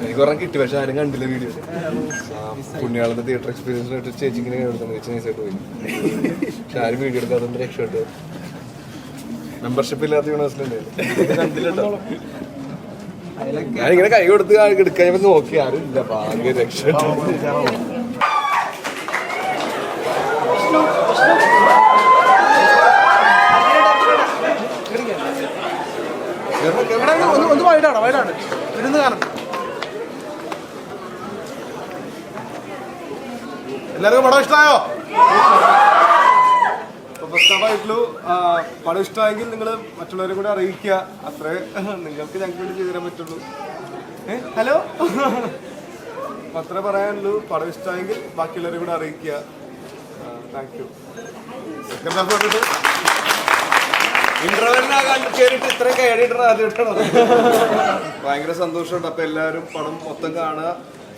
എനിക്കൊരെണ്ണം കിട്ടി പക്ഷെ ആരും കണ്ടില്ല വീഡിയോ പുണ്യാളന്റെ തിയേറ്റർ എക്സ്പീരിയൻസ് ആയിട്ട് ചേച്ചിങ്ങനെ ഇങ്ങനെ ചേച്ചി നൈസായിട്ട് പോയി പക്ഷെ ആരും വീഡിയോ എടുക്കാതെ രക്ഷപ്പെട്ടു മെമ്പർഷിപ്പ് ഇല്ലാത്ത യൂണിവേഴ്സിറ്റി കണ്ടില്ലട്ടോ ഞാനിങ്ങനെ കൈ കൊടുത്ത് എടുക്കാൻ നോക്കി ആരുമില്ല ഭാഗ്യ രക്ഷ ഒന്ന് കാണും. എല്ലാവർക്കും പടം ഇഷ്ടമായോ ഫസ്റ്റ് ഹാഫ് ഇഷ്ടമായെങ്കിൽ നിങ്ങൾ മറ്റുള്ളവരെ കൂടെ അറിയിക്കുക. അത്രേ നിങ്ങൾക്ക് ഞങ്ങൾക്ക് വേണ്ടി ചെയ്തു തരാൻ പറ്റുള്ളൂ ഹലോ? അത്രേ പറയാനുള്ളൂ പടം ഇഷ്ടമായെങ്കിൽ ബാക്കിയുള്ളവരെ കൂടെ അറിയിക്കുക. താങ്ക് യു സെക്കൻഡ് ഹാഫ് കണ്ടിട്ട് ഇന്റർവെല്ലിനാകാൻ ഇത്രയും കയറിയിട്ട് ആദ്യമായിട്ടാണ് ഭയങ്കര സന്തോഷമുണ്ട്. അപ്പൊ എല്ലാവരും പടം മൊത്തം കാണുക.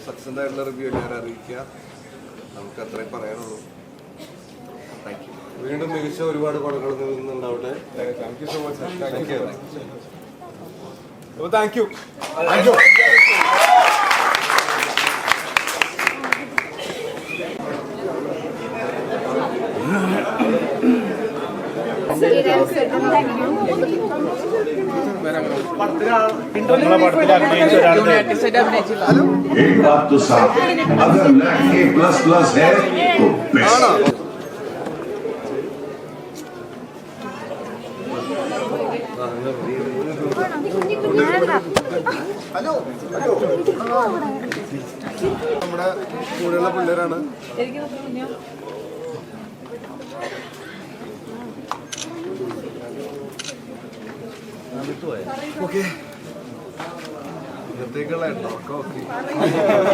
സത്യസന്ധമായിട്ടുള്ള റിവ്യൂ എല്ലാവരും അറിയിക്കുക. നമുക്ക് അത്രയും പറയാനുള്ളൂ. വീണ്ടും മികച്ച ഒരുപാട് പടങ്ങൾ നിന്നുണ്ടാവട്ടെ thank you so much thank you അപ്പോൾ താങ്ക് യു താങ്ക് യു एक बात तो साफ है अगर लड़के प्लस प्लस है तो बेस्ट നമ്മുടെ കൂടെയുള്ള പിള്ളേരാണ് ഓക്കെ ഇന്നത്തേക്കുള്ള ഉണ്ടോ ഓക്കെ